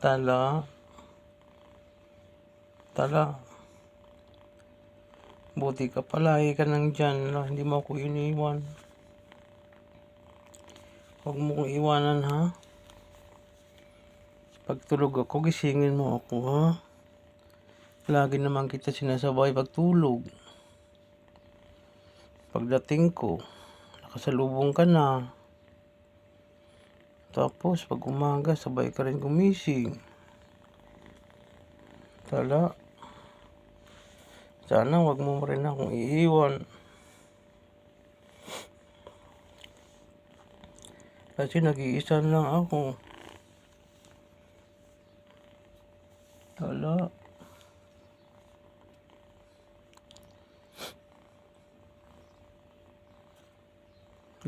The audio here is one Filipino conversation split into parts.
Tala. Tala. Buti ka palagi ka nang dyan na hindi mo ako iniwan. Huwag mo kong iwanan ha. Pag tulog ako, gisingin mo ako ha. Lagi naman kita sinasabay pag tulog. Pagdating ko, nakasalubong ka na. Tapos, pag umaga, sabay ka rin gumising. Tala. Sana wag mo rin akong iiwan. Kasi nag-iisa lang ako. Tala.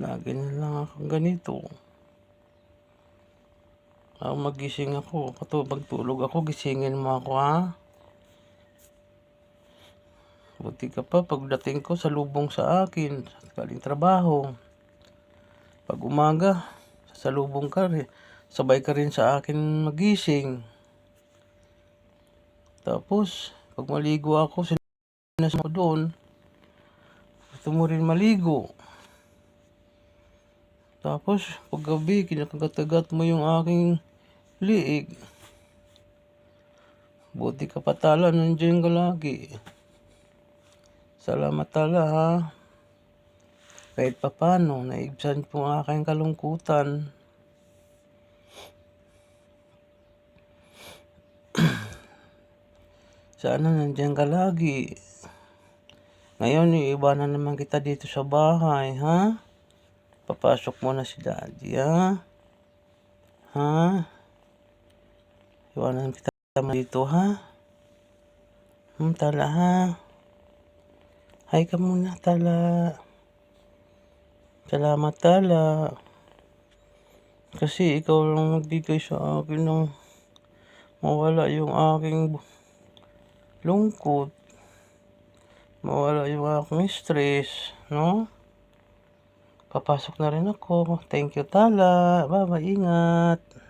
Lagi na lang ako ganito. Ako magising ako. Kato pagtulog ako, gisingin mo ako ha. Buti ka pa pagdating ko sa lubong sa akin, sa galing trabaho. Pag umaga, sa lubong ka rin. Sabay ka rin sa akin magising. Tapos, pag maligo ako, sinas mo doon. Gusto mo rin maligo. Tapos, pag gabi, kinakagatagat mo yung aking liig. Buti ka pa tala, nandiyan ka lagi. Salamat tala ha. Kahit pa paano, naibsan po ang aking kalungkutan. Sana nandiyan ka lagi. Ngayon, iiba na naman kita dito sa bahay, ha? Papasok mo na si daddy, ha? Ha? Iwanan kita dito, ha? Hmm, tala, ha? Hi ka muna, tala. Salamat, tala. Kasi ikaw lang magbigay sa akin ng mawala yung aking lungkot. Mawala yung aking stress, no? Papasok na rin ako. Thank you, tala. Bye-bye, ingat.